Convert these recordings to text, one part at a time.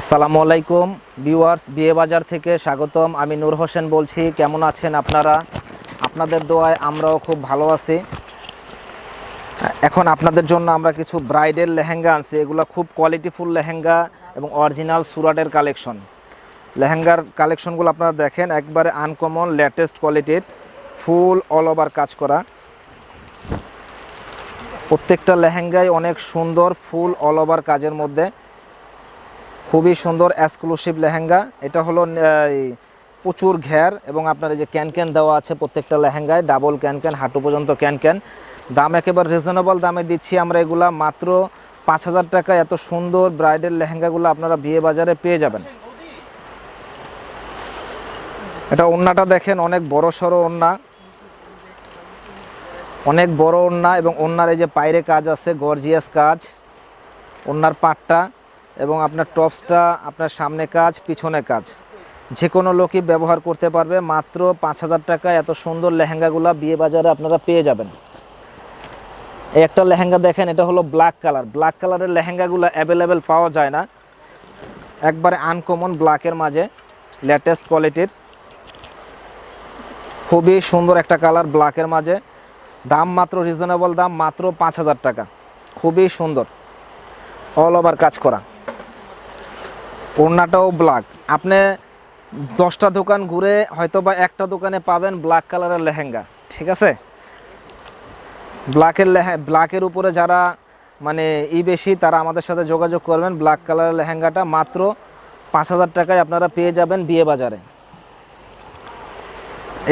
আসসালামু আলাইকুম, ভিউয়ার্স, বিয়ে বাজার থেকে স্বাগতম। আমি নূর হোসেন বলছি, কেমন আছেন আপনারা? আপনাদের দোয়ায় আমরাও খুব ভালো আছি। এখন আপনাদের জন্য আমরা কিছু ব্রাইডের লেহেঙ্গা আনছি। এগুলো খুব কোয়ালিটিফুল লেহেঙ্গা এবং অরিজিনাল সুরাটের কালেকশন। লেহেঙ্গার কালেকশনগুলো আপনারা দেখেন, একবারে আনকমন লেটেস্ট কোয়ালিটির ফুল অল ওভার কাজ করা। প্রত্যেকটা লেহেঙ্গাই অনেক সুন্দর ফুল অল ওভার কাজের মধ্যে। খুবই সুন্দর এক্সক্লুসিভ লেহেঙ্গা। এটা হলো প্রচুর ঘের এবং আপনার এই যে ক্যান ক্যান দেওয়া আছে প্রত্যেকটা লেহেঙ্গায় ডাবল ক্যান ক্যান হাঁটু পর্যন্ত ক্যান ক্যান দাম একেবারে রিজনেবল দামে দিচ্ছি আমরা এগুলা, মাত্র পাঁচ হাজার টাকা। এত সুন্দর ব্রাইডাল লেহেঙ্গাগুলো আপনারা বিয়ে বাজারে পেয়ে যাবেন। এটা ওন্নাটা দেখেন, অনেক বড় সড়ো ওন্না। অনেক বড় ওন্না এবং ওন্নার এই যে পায়রে কাজ আছে গর্জিয়াস কাজ। ওন্নার পাটটা। এবং আপনার টপসটা আপনার সামনে কাজ, পিছনে কাজ। যে কোনো লোকই ব্যবহার করতে পারবে, মাত্র পাঁচ হাজার টাকা এত সুন্দর লেহেঙ্গাগুলো বিয়ে বাজারে আপনারা পেয়ে যাবেন। এই একটা লেহেঙ্গা দেখেন, এটা হলো ব্ল্যাক কালার ব্ল্যাক কালারের লেহেঙ্গাগুলো অ্যাভেলেবেল পাওয়া যায় না। একবারে আনকমন ব্ল্যাকের মাঝে লেটেস্ট কোয়ালিটির খুবই সুন্দর একটা কালার ব্ল্যাকের মাঝে। দাম মাত্র রিজনেবল দাম মাত্র পাঁচ হাজার টাকা। খুবই সুন্দর। অল ওভার কাজ করা। ওড়নাটাও ব্ল্যাক আপনি দশটা দোকান ঘুরে হয়তো বা একটা দোকানে পাবেন ব্ল্যাক কালারের লেহেঙ্গা, ঠিক আছে? ব্ল্যাকের লেহে ব্ল্যাকের উপরে যারা মানে ই বেশি, তারা আমাদের সাথে যোগাযোগ করবেন ব্ল্যাক কালারের লেহেঙ্গাটা, মাত্র পাঁচ হাজার টাকায় আপনারা পেয়ে যাবেন বিয়ে বাজারে।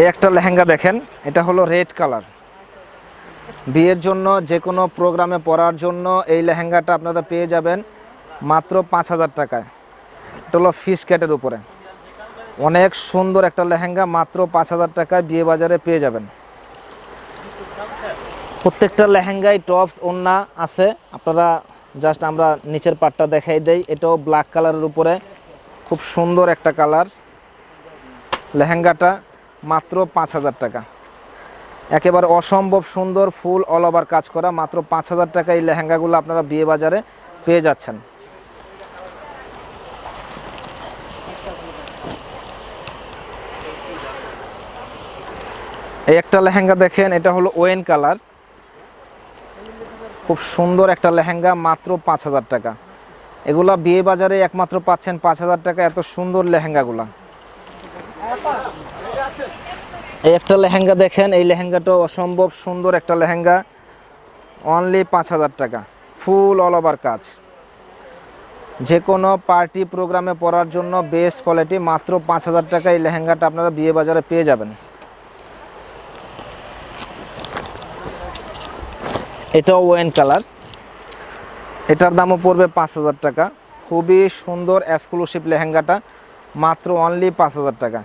এই একটা লেহেঙ্গা দেখেন, এটা হলো রেড কালার বিয়ের জন্য যে কোনো প্রোগ্রামে পরার জন্য এই লেহেঙ্গাটা আপনারা পেয়ে যাবেন মাত্র পাঁচ হাজার টাকায়। এটা হলো ফিশ ক্যাটের উপরে। অনেক সুন্দর একটা লেহেঙ্গা, মাত্র পাঁচ হাজার টাকায় বিয়ে বাজারে পেয়ে যাবেন। প্রত্যেকটা লেহেঙ্গায় টপস ওন্না আছে। আপনারা জাস্ট আমরা নিচের পাটটা দেখাই দেই। এটাও ব্ল্যাক কালারের উপরে। খুব সুন্দর একটা কালার লেহেঙ্গাটা মাত্র পাঁচ হাজার টাকা। একেবারে অসম্ভব সুন্দর ফুল অল ওভার কাজ করা। মাত্র পাঁচ হাজার টাকা এই লেহেঙ্গাগুলো আপনারা বিয়ে বাজারে পেয়ে যাচ্ছেন। এই একটা লেহেঙ্গা দেখেন, এটা হলো ওয়েন কালার। খুব সুন্দর একটা লেহেঙ্গা, মাত্র পাঁচ হাজার টাকা। এগুলা বিয়ে বাজারে একমাত্র পাচ্ছেন পাঁচ হাজার টাকা, এত সুন্দর লেহেঙ্গাগুলা। এই একটা লেহেঙ্গা দেখেন, এই লেহেঙ্গাটা অসম্ভব সুন্দর একটা লেহেঙ্গা। অনলি পাঁচ হাজার টাকা ফুল অল ওভার কাজ। যে কোনো পার্টি প্রোগ্রামে পরার জন্য বেস্ট কোয়ালিটি মাত্র পাঁচ হাজার টাকা এই লেহেঙ্গাটা আপনারা বিয়ে বাজারে পেয়ে যাবেন। এটাও ওয়েন কালার। এটার দামও পড়বে পাঁচ হাজার টাকা। খুবই সুন্দর এক্সক্লুসিভ লেহেঙ্গাটা, মাত্র অনলি পাঁচ হাজার টাকা।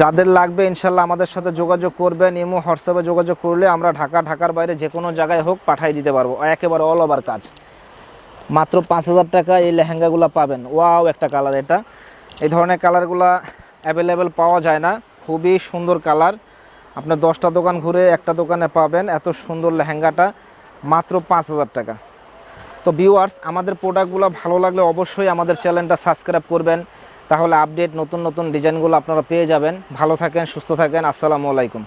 যাদের লাগবে ইনশাল্লাহ আমাদের সাথে যোগাযোগ করবেন, ইমো, হোয়াটসঅ্যাপে যোগাযোগ করলে আমরা ঢাকা, ঢাকার বাইরে যে কোনো জায়গায় হোক পাঠিয়ে দিতে পারব। একেবারে অল ওভার কাজ। মাত্র পাঁচ হাজার টাকা এই লেহেঙ্গাগুলো পাবেন। ওয়াও, একটা কালার এটা। এই ধরনের কালারগুলো অ্যাভেলেবেল পাওয়া যায় না। খুবই সুন্দর কালার। আপনি দশটা দোকান ঘুরে একটা দোকানে পাবেন এত সুন্দর লেহেঙ্গাটা, মাত্র পাঁচ হাজার টাকা। তো ভিউয়ার্স আমাদের প্রোডাক্টগুলো ভালো লাগলে অবশ্যই আমাদের চ্যানেলটা সাবস্ক্রাইব করবেন। তাহলে আপডেট নতুন নতুন ডিজাইনগুলো আপনারা পেয়ে যাবেন। ভালো থাকেন, সুস্থ থাকেন। আসসালামু আলাইকুম।